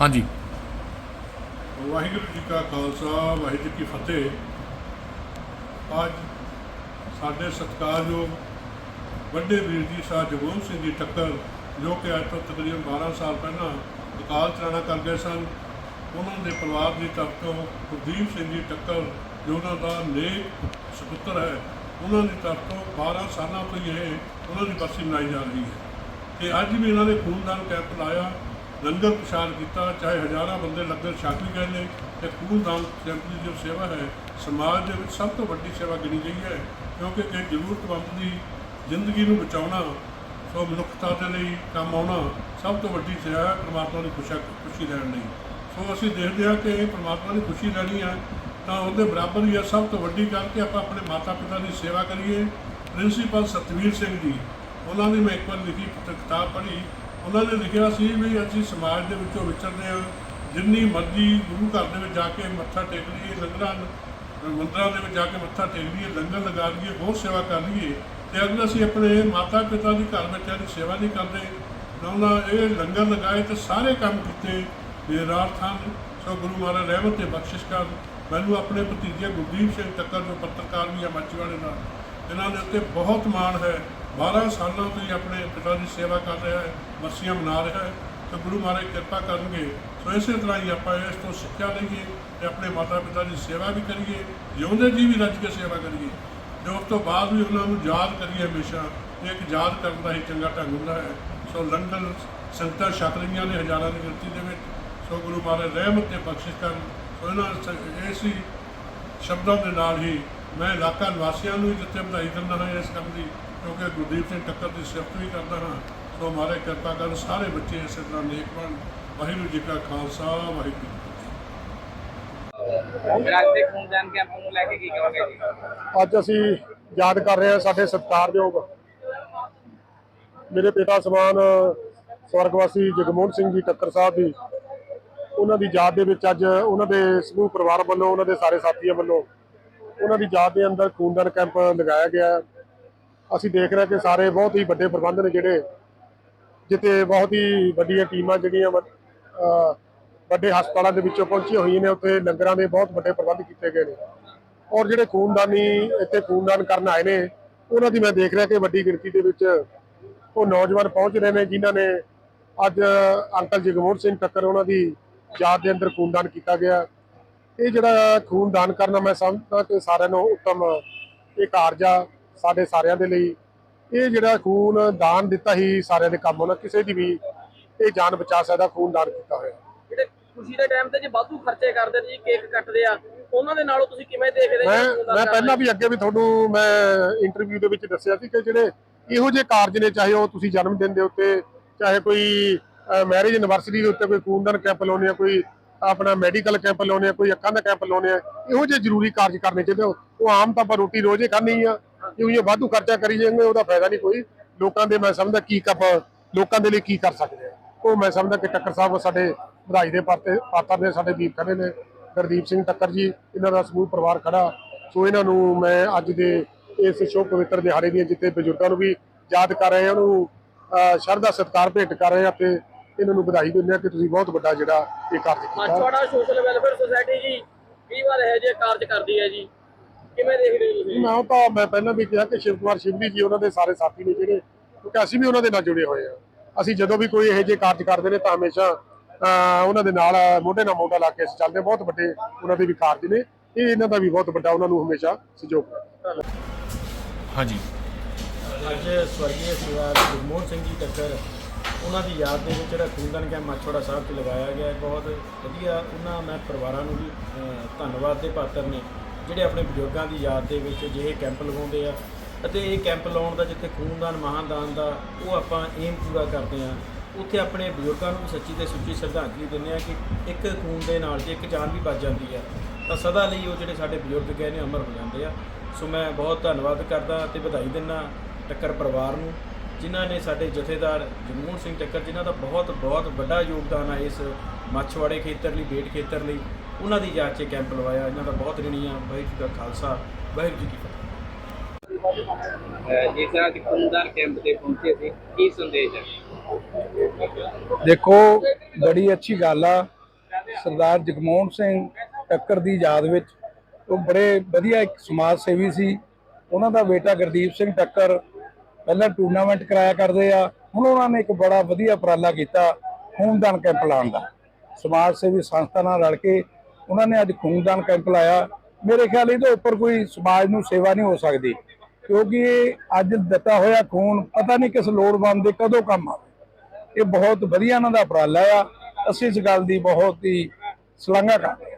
ਹਾਂਜੀ। ਵਾਹਿਗੁਰੂ ਜੀ ਕਾ ਖਾਲਸਾ, ਵਾਹਿਗੁਰੂ ਜੀ ਕੀ ਫਤਿਹ। ਅੱਜ ਸਾਡੇ ਸਤਿਕਾਰਯੋਗ ਵੱਡੇ ਵੀਰ ਜੀ ਸ਼ਾਹ ਜਗਮੋਹਨ ਸਿੰਘ ਜੀ ਟੱਕਰ, ਜੋ ਕਿ ਅੱਜ ਤੋਂ ਤਕਰੀਬਨ 12 ਸਾਲ ਪਹਿਲਾਂ ਅਕਾਲ ਚਲਾਣਾ ਕਰ ਗਏ ਸਨ, ਉਹਨਾਂ ਦੇ ਪਰਿਵਾਰ ਦੀ ਤਰਫ ਤੋਂ ਗੁਰਦੀਪ ਸਿੰਘ ਜੀ ਟੱਕਰ, ਜੋ ਉਹਨਾਂ ਦਾ ਨੇਕ ਸੁਪੁੱਤਰ ਹੈ, ਉਹਨਾਂ ਦੀ ਤਰਫ ਤੋਂ 12 ਸਾਲਾਂ ਤੋਂ ਹੀ ਇਹ ਉਹਨਾਂ ਦੀ ਬਰਸੀ ਮਨਾਈ ਜਾ ਰਹੀ ਹੈ। ਤੇ ਅੱਜ ਵੀ ਇਹਨਾਂ ਨੇ ਖੂਨਦਾਨ ਕੈਂਪ ਲਾਇਆ ਲੰਗਰ ਪ੍ਰਸ਼ਾਦ ਕੀਤਾ, ਚਾਹੇ ਹਜ਼ਾਰਾਂ ਬੰਦੇ ਲੰਗਰ ਛਕ ਵੀ ਗਏ ਨੇ, ਤੇ ਖੂਨਦਾਨ ਕੈਂਪ ਦੀ ਜੋ ਸੇਵਾ ਹੈ, ਸਮਾਜ ਦੇ ਵਿੱਚ ਸਭ ਤੋਂ ਵੱਡੀ ਸੇਵਾ ਗਿਣੀ ਗਈ ਹੈ, ਕਿਉਂਕਿ ਕਿ ਜ਼ਰੂਰਤਮੰਦ ਦੀ ਜ਼ਿੰਦਗੀ ਨੂੰ ਬਚਾਉਣਾ, ਸੋ ਮਨੁੱਖਤਾ ਦੇ ਲਈ ਕੰਮ ਆਉਣਾ, ਸਭ ਤੋਂ ਵੱਡੀ ਸੇਵਾ ਹੈ ਪ੍ਰਮਾਤਮਾ ਦੀ ਖੁਸ਼ੀ ਖੁਸ਼ੀ ਲੈਣ ਲਈ। ਸੋ ਅਸੀਂ ਦੇਖਦੇ ਹਾਂ ਕਿ ਪ੍ਰਮਾਤਮਾ ਦੀ ਖੁਸ਼ੀ ਲੈਣੀ ਹੈ, ਤਾਂ ਉਹਦੇ ਬਰਾਬਰ ਹੀ ਹੈ ਸਭ ਤੋਂ ਵੱਡੀ ਗੱਲ ਕਿ ਆਪਾਂ ਆਪਣੇ ਮਾਤਾ ਪਿਤਾ ਦੀ ਸੇਵਾ ਕਰੀਏ। ਪ੍ਰਿੰਸੀਪਲ ਸਤਵੀਰ ਸਿੰਘ ਜੀ, ਉਹਨਾਂ ਦੀ ਮੈਂ ਇੱਕ ਵਾਰ ਲਿਖੀ ਕਿਤਾਬ ਪੜ੍ਹੀ। ਉਹਨਾਂ ਨੇ ਲਿਖਿਆ ਸੀ ਵੀ ਅਸੀਂ ਸਮਾਜ ਦੇ ਵਿੱਚੋਂ ਵਿਚਰਦੇ ਹਾਂ, ਜਿੰਨੀ ਮਰਜ਼ੀ ਗੁਰੂ ਘਰ ਦੇ ਵਿੱਚ ਜਾ ਕੇ ਮੱਥਾ ਟੇਕ ਲਈਏ, ਲੰਗਰਾਂ ਮੰਦਰਾਂ ਦੇ ਵਿੱਚ ਜਾ ਕੇ ਮੱਥਾ ਟੇਕ ਲਈਏ, ਲੰਗਰ ਲਗਾ ਲਈਏ ਬਹੁਤ ਸੇਵਾ ਕਰ ਲਈਏ, ਤੇ ਅਗਰ ਅਸੀਂ ਆਪਣੇ ਮਾਤਾ ਪਿਤਾ ਦੀ ਘਰ ਬੱਚਿਆਂ ਦੀ ਸੇਵਾ ਨਹੀਂ ਕਰਦੇ ਨਾ ਉਹਨਾਂ ਇਹ ਲੰਗਰ ਲਗਾਏ ਤੇ ਸਾਰੇ ਕੰਮ ਕੀਤੇ ਬੇਰਾਰਥ ਹਨ ਸੋ ਗੁਰੂ ਮਹਾਰਾਜ ਰਹਿਮਤ ਤੇ ਬਖਸ਼ਿਸ਼ ਕਰ ਮੈਨੂੰ ਆਪਣੇ ਭਤੀਜੇ ਗੁਰਦੀਪ ਸਿੰਘ ਟੱਕਰ ਜੋ ਪੱਤਰਕਾਰ ਵੀ ਆ ਮਾਚੀਵਾੜੇ ਨਾਲ, ਇਹਨਾਂ ਦੇ ਉੱਤੇ ਬਹੁਤ ਮਾਣ ਹੈ। 12 ਸਾਲਾਂ ਤੋਂ ਹੀ ਆਪਣੇ ਪਿਤਾ ਦੀ ਸੇਵਾ ਕਰ ਰਿਹਾ ਹੈ ਵਰਸੀਆਂ ਮਨਾ ਰਿਹਾ ਹੈ, ਤੇ ਗੁਰੂ ਮਹਾਰਾਜ ਕਿਰਪਾ ਕਰਨਗੇ। ਸੋ ਇਸੇ ਤਰ੍ਹਾਂ ਹੀ ਆਪਾਂ ਇਸ ਤੋਂ ਸਿੱਖਿਆ ਲਈਏ ਤੇ ਆਪਣੇ ਮਾਤਾ ਪਿਤਾ ਦੀ ਸੇਵਾ ਵੀ ਕਰੀਏ, ਜਿਉਂਦੇ ਜੀ ਵੀ ਰੱਜ ਕੇ ਸੇਵਾ ਕਰੀਏ। ਤੇ ਉਸ ਤੋਂ ਬਾਅਦ ਵੀ ਉਹਨਾਂ ਨੂੰ ਯਾਦ ਕਰੀਏ ਹਮੇਸ਼ਾ ਇੱਕ ਯਾਦ ਕਰਨ ਦਾ ਹੀ ਚੰਗਾ ਢੰਗ ਹੁੰਦਾ ਹੈ। ਸੋ ਲੰਡਨ ਸੰਗਤਾਂ ਛਕ ਰਹੀਆਂ ਨੇ ਹਜ਼ਾਰਾਂ ਦੀ ਗਿਣਤੀ ਦੇ ਵਿੱਚ, ਸੋ ਗੁਰੂ ਮਹਾਰਾਜ ਰਹਿਮਤ ਤੇ ਬਖਸ਼ਿਸ਼ ਕਰਨ। ਸੋ ਇਹਨਾਂ ਸ- ਇਸੀ ਸ਼ਬਦਾਂ ਦੇ ਨਾਲ ਹੀ ਮੈਂ ਇਲਾਕਾ ਨਿਵਾਸੀਆਂ ਨੂੰ ਵੀ ਜਿੱਥੇ ਵਧਾਈ ਦਿੰਦਾ ਹਾਂ ਇਸ ਕੰਮ ਦੀ ਕਿਉਂਕਿ ਗੁਰਦੀਪ ਸਿੰਘ ਟੱਕਰ ਦੀ ਸਿਫਤ ਵੀ ਕਰਦਾ ਹਾਂ ਸੋ ਮਹਾਰਾਜ ਕਿਰਪਾ ਕਰਨ ਸਾਰੇ ਬੱਚੇ ਇਸੇ ਤਰ੍ਹਾਂ ਨੇਕ ਬਣ। ਵਾਹਿਗੁਰੂ ਜੀ ਕਾ ਖਾਲਸਾ ਵਾਹਿਗੁਰੂ ਅੱਜ ਦੇ ਖੂਨਦਾਨ ਕੈਂਪ ਨੂੰ ਲੈ ਕੇ ਕੀ ਕਹੋਗੇ ਜੀ? ਅੱਜ ਅਸੀਂ ਯਾਦ ਕਰ ਰਹੇ ਹਾਂ ਸਾਡੇ ਸਤਿਕਾਰਯੋਗ ਮੇਰੇ ਪਿਤਾ ਸਮਾਨ ਸਵਰਗਵਾਸੀ ਜਗਮੋਹਨ ਸਿੰਘ ਜੀ ਟੱਕਰ ਸਾਹਿਬ ਦੀ ਉਹਨਾਂ ਦੀ ਯਾਦ ਦੇ ਵਿੱਚ ਅੱਜ ਉਹਨਾਂ ਦੇ ਸਮੂਹ ਪਰਿਵਾਰ ਵੱਲੋਂ ਉਹਨਾਂ ਦੇ ਸਾਰੇ ਸਾਥੀਆਂ ਵੱਲੋਂ ਉਹਨਾਂ ਦੀ ਯਾਦ ਦੇ ਅੰਦਰ ਖੂਨਦਾਨ ਕੈਂਪ ਲਗਾਇਆ ਗਿਆ। ਹੈ। ਅਸੀਂ ਦੇਖ ਰਹੇ ਕਿ ਸਾਰੇ ਬਹੁਤ ਹੀ ਵੱਡੇ ਪ੍ਰਬੰਧ ਨੇ ਜਿਹੜੇ, ਜਿੱਥੇ ਬਹੁਤ ਹੀ ਵੱਡੀਆਂ ਟੀਮਾਂ ਜਿਹੜੀਆਂ ਵ- ਵੱਡੇ ਹਸਪਤਾਲਾਂ ਦੇ ਵਿੱਚੋਂ ਪਹੁੰਚੀਆਂ ਹੋਈਆਂ ਨੇ, ਉੱਥੇ ਲੰਗਰਾਂ ਦੇ ਬਹੁਤ ਵੱਡੇ ਪ੍ਰਬੰਧ ਕੀਤੇ ਗਏ ਨੇ। ਔਰ ਜਿਹੜੇ ਖੂਨਦਾਨੀ ਇੱਥੇ ਖੂਨਦਾਨ ਕਰਨ ਆਏ ਨੇ, ਉਹਨਾਂ ਦੀ ਮੈਂ ਦੇਖ ਰਿਹਾ ਕਿ ਵੱਡੀ ਗਿਣਤੀ ਦੇ ਵਿੱਚ ਉਹ ਨੌਜਵਾਨ ਪਹੁੰਚ ਰਹੇ ਨੇ, ਜਿਨ੍ਹਾਂ ਨੇ ਅੱਜ ਅੰਕਲ ਜਗਮੋਹਨ ਸਿੰਘ ਟੱਕਰ ਉਹਨਾਂ ਦੀ ਯਾਦ ਦੇ ਅੰਦਰ ਖੂਨਦਾਨ ਕੀਤਾ ਗਿਆ। ਇਹ ਜਿਹੜਾ ਖੂਨਦਾਨ ਕਰਨਾ, ਮੈਂ ਸਮਝਦਾ ਕਿ ਸਾਰਿਆਂ ਨੂੰ ਉੱਤਮ ਇਹ ਕਾਰਜ ਆ ਸਾਡੇ ਸਾਰਿਆਂ ਦੇ ਲਈ ਇਹ ਜਿਹੜਾ ਖੂਨ ਦਾਨ ਦਿੱਤਾ ਹੀ ਸਾਰਿਆਂ ਦੇ ਕੰਮ ਆਉਣਾ ਕਿਸੇ ਦੀ ਵੀ ਇਹ ਜਾਨ ਬਚਾ ਸਕਦਾ ਖੂਨ ਦਾਨ ਕੀਤਾ ਹੋਇਆ ਜਿਹੜੇ ਖੁਸ਼ੀ ਦੇ ਟਾਈਮ ਤੇ ਜੇ ਵਾਧੂ ਖਰਚੇ ਕਰਦੇ ਨੇ ਜੀ ਕੇਕ ਕੱਟਦੇ ਆ ਉਹਨਾਂ ਦੇ ਨਾਲੋਂ ਤੁਸੀਂ ਕਿਵੇਂ ਦੇਖਦੇ ਮੈਂ ਮੈਂ? ਪਹਿਲਾਂ ਵੀ ਅੱਗੇ ਵੀ ਤੁਹਾਨੂੰ ਮੈਂ ਇੰਟਰਵਿਊ ਦੇ ਵਿੱਚ ਦੱਸਿਆ ਸੀ ਕਿ ਜਿਹੜੇ ਇਹੋ ਜਿਹੇ ਕਾਰਜ ਨੇ ਚਾਹੇ ਉਹ ਤੁਸੀਂ ਜਨਮ ਦਿਨ ਦੇ ਉੱਤੇ ਚਾਹੇ ਕੋਈ ਮੈਰਿਜ ਐਨਵਰਸਰੀ ਦੇ ਉੱਤੇ ਕੋਈ ਖੂਨਦਾਨ ਕੈਂਪ ਲਾਉਣੇ ਆ ਕੋਈ ਆਪਣਾ ਮੈਡੀਕਲ ਕੈਂਪ ਲਾਉਣੇ ਆ ਕੋਈ ਅੱਖਾਂ ਦਾ ਕੈਂਪ ਲਾਉਣੇ ਆ ਇਹੋ ਜਿਹੇ ਜ਼ਰੂਰੀ ਕਾਰਜ ਕਰਨੇ ਚਾਹੀਦੇ। ਉਹ ਆਮ ਤਾਂ ਆਪਾਂ ਰੋਟੀ ਰੋਜ਼ੇ ਖਾਣੀ ਆ ਕਿਉਂ ਇਹ ਵਾਧੂ ਖਰਚਾ ਕਰੀ ਜਾਂਗੇ ਉਹਦਾ ਫਾਇਦਾ ਨਹੀਂ ਕੋਈ। ਲੋਕਾਂ ਦੇ ਮੈਂ ਸਮਝਦਾ ਕੀ ਕੱਪ ਲੋਕਾਂ ਦੇ ਲਈ ਕੀ ਕਰ ਸਕਦੇ ਆ। ਉਹ ਮੈਂ ਸਮਝਦਾ ਕਿ ਟੱਕਰ ਸਾਹਿਬ ਸਾਡੇ ਵਧਾਈ ਦੇ ਪਾਤੇ ਪਾਤਰ ਨੇ, ਸਾਡੇ ਵੀਰ ਖੜੇ ਨੇ। ਗੁਰਦੀਪ ਸਿੰਘ ਟੱਕਰ ਜੀ, ਇਹਨਾਂ ਦਾ ਸਮੂਹ ਪਰਿਵਾਰ ਖੜਾ। ਸੋ ਇਹਨਾਂ ਨੂੰ ਮੈਂ ਅੱਜ ਦੇ ਇਸ ਸ਼ੋਭ ਪਵਿੱਤਰ ਦਿਹਾੜੇ ਦੀਆਂ ਜਿੱਥੇ ਬਜ਼ੁਰਗਾਂ ਨੂੰ ਵੀ ਯਾਦ ਕਰ ਰਹੇ ਹਾਂ, ਉਹਨੂੰ ਸ਼ਰਧਾ ਸਤਿਕਾਰ ਭੇਟ ਕਰ ਰਹੇ ਹਾਂ ਤੇ ਇਹਨਾਂ ਨੂੰ ਵਧਾਈ ਦਿੰਦੇ ਹਾਂ ਕਿ ਤੁਸੀਂ ਬਹੁਤ ਵੱਡਾ ਜਿਹੜਾ ਇਹ ਕਾਰਜ ਕੀਤਾ। ਮਾਛਵਾੜਾ ਸੋਸ਼ਲ ਵੈਲਫੇਅਰ ਸੁਸਾਇਟੀ ਜੀ ਕਈ ਵਾਰ ਇਹ ਜਿਹੇ ਕਾਰਜ ਕਰਦੀ ਹੈ ਜੀ? ਕਿਵੇਂ ਦੇਖਦੇ ਹੋ ਤੁਸੀਂ? ਮੈਂ ਤਾਂ ਮੈਂ ਪਹਿਲਾਂ ਵੀ ਕਿਹਾ ਕਿ ਸ਼ਿਵ ਕੁਮਾਰ ਸ਼ਿਵਲੀ ਜੀ ਉਹਨਾਂ ਦੇ ਸਾਰੇ ਸਾਥੀ ਨੇ ਜਿਹੜੇ ਕਿਉਂਕਿ ਅਸੀਂ ਵੀ ਉਹਨਾਂ ਦੇ ਨਾਲ ਜੁੜੇ ਹੋਏ ਆ ਅਸੀਂ ਜਦੋਂ ਵੀ ਕੋਈ ਇਹੋ ਜਿਹੇ ਕਾਰਜ ਕਰਦੇ ਨੇ ਤਾਂ ਹਮੇਸ਼ਾ ਉਹਨਾਂ ਦੇ ਨਾਲ ਮੋਢੇ ਨਾਲ ਮੋਢਾ ਲਾ ਕੇ ਅਸੀਂ ਚੱਲਦੇ। ਬਹੁਤ ਵੱਡੇ ਉਹਨਾਂ ਦੇ ਵੀ ਕਾਰਜ ਨੇ। ਇਹ ਇਹਨਾਂ ਦਾ ਵੀ ਬਹੁਤ ਵੱਡਾ ਉਹਨਾਂ ਨੂੰ ਹਮੇਸ਼ਾ ਸਹਿਯੋਗ ਹੈ। ਹਾਂਜੀ। ਅੱਜ ਸਵਰਗੀ ਸਰਦਾਰ ਗੁਰਮੋਹਨ ਸਿੰਘ ਜੀ ਟੱਕਰ ਉਹਨਾਂ ਦੀ ਯਾਦ ਦੇ ਵਿੱਚ ਜਿਹੜਾ ਖੂਨਦਾਨ ਕੈਂਪ ਮਾਛੋੜਾ ਸਾਹਿਬ 'ਚ ਲਗਾਇਆ ਗਿਆ ਹੈ, ਬਹੁਤ ਵਧੀਆ ਉਹਨਾਂ ਮੈਂ ਪਰਿਵਾਰਾਂ ਨੂੰ ਵੀ ਧੰਨਵਾਦ ਦੇ ਪਾਤਰ ਨੇ। ਜਿਹੜੇ ਆਪਣੇ ਬਜ਼ੁਰਗਾਂ ਦੀ ਯਾਦ ਦੇ ਵਿੱਚ ਅਜਿਹੇ ਕੈਂਪ ਲਗਾਉਂਦੇ ਆ ਅਤੇ ਇਹ ਕੈਂਪ ਲਾਉਣ ਦਾ ਜਿੱਥੇ ਖੂਨਦਾਨ ਮਹਾਦਾਨ ਦਾ ਉਹ ਆਪਾਂ ਏਮ ਪੂਰਾ ਕਰਦੇ ਆ, ਉੱਥੇ ਆਪਣੇ ਬਜ਼ੁਰਗਾਂ ਨੂੰ ਸੱਚੀ ਤੇ ਸੁੱਚੀ ਸ਼ਰਧਾਂਜਲੀ ਦਿੰਦੇ ਆ ਕਿ ਇੱਕ ਖੂਨ ਦੇ ਨਾਲ ਜੇ ਇੱਕ ਜਾਨ ਵੀ ਬਚ ਜਾਂਦੀ ਆ, ਤਾਂ ਸਦਾ ਲਈ ਉਹ ਜਿਹੜੇ ਸਾਡੇ ਬਜ਼ੁਰਗ ਗਏ ਨੇ ਅਮਰ ਹੋ ਜਾਂਦੇ ਆ। ਸੋ ਮੈਂ ਬਹੁਤ ਧੰਨਵਾਦ ਕਰਦਾ ਤੇ ਵਧਾਈ ਦਿੰਦਾ ਟੱਕਰ ਪਰਿਵਾਰ ਨੂੰ, ਜਿਨ੍ਹਾਂ ਨੇ ਸਾਡੇ ਜਥੇਦਾਰ ਜਗਮੋਹਨ ਸਿੰਘ ਟੱਕਰ, ਜਿਨ੍ਹਾਂ ਦਾ ਬਹੁਤ ਬਹੁਤ ਵੱਡਾ ਯੋਗਦਾਨ ਆ ਇਸ ਮੱਛਵਾੜੇ ਖੇਤਰ ਲਈ, ਬੇਟ ਖੇਤਰ ਲਈ ਉਹਨਾਂ ਦੀ ਯਾਦ 'ਚ ਕੈਂਪ ਲਵਾਇਆ। ਇਹਨਾਂ ਦਾ ਬਹੁਤ ਰਿਣੀ ਆ। ਵਾਹਿਗੁਰੂ ਜੀ ਕਾ ਖਾਲਸਾ। ਵਾਹਿਗੁਰੂ ਜੀ ਕੀ ਫਤਿਹ। ਜਿਸ ਤਰ੍ਹਾਂ ਕਿ ਖੂਨਦਾਨ ਕੈਂਪ ਤੇ ਪਹੁੰਚੇ ਸੀ ਕੀ ਸੰਦੇਸ਼ ਹੈ? ਦੇਖੋ ਬੜੀ ਅੱਛੀ ਗੱਲ ਆ। ਸਰਦਾਰ ਜਗਮੋਹਨ ਸਿੰਘ ਟੱਕਰ ਦੀ ਯਾਦ ਵਿੱਚ ਉਹ ਬੜੇ ਵਧੀਆ ਇੱਕ ਸਮਾਜ ਸੇਵੀ ਸੀ। ਉਹਨਾਂ ਦਾ ਬੇਟਾ ਗੁਰਦੀਪ ਸਿੰਘ ਟੱਕਰ ਪਹਿਲਾਂ ਟੂਰਨਾਮੈਂਟ ਕਰਾਇਆ ਕਰਦੇ ਆ। ਹੁਣ ਉਹਨਾਂ ਨੇ ਇੱਕ ਬੜਾ ਵਧੀਆ ਉਪਰਾਲਾ ਕੀਤਾ ਖੂਨਦਾਨ ਕੈਂਪ ਲਾਉਣ ਦਾ। ਸਮਾਜ ਸੇਵੀ ਸੰਸਥਾ ਨਾਲ ਰਲ ਕੇ ਉਹਨਾਂ ਨੇ ਅੱਜ ਖੂਨਦਾਨ ਕੈਂਪ ਲਾਇਆ। ਮੇਰੇ ਖਿਆਲ ਇਹਦੇ ਉੱਪਰ ਕੋਈ ਸਮਾਜ ਨੂੰ ਸੇਵਾ ਨਹੀਂ ਹੋ ਸਕਦੀ, ਕਿਉਂਕਿ ਇਹ ਅੱਜ ਦਿੱਤਾ ਹੋਇਆ ਖੂਨ ਪਤਾ ਨਹੀਂ ਕਿਸ ਲੋੜਵੰਦ ਦੇ ਕਦੋਂ ਕੰਮ ਆਵੇ। ਇਹ ਬਹੁਤ ਵਧੀਆ ਇਹਨਾਂ ਦਾ ਉਪਰਾਲਾ ਆ। ਅਸੀਂ ਇਸ ਗੱਲ ਦੀ ਬਹੁਤ ਹੀ ਸ਼ਲਾਘਾ ਕਰਦੇ ਹਾਂ।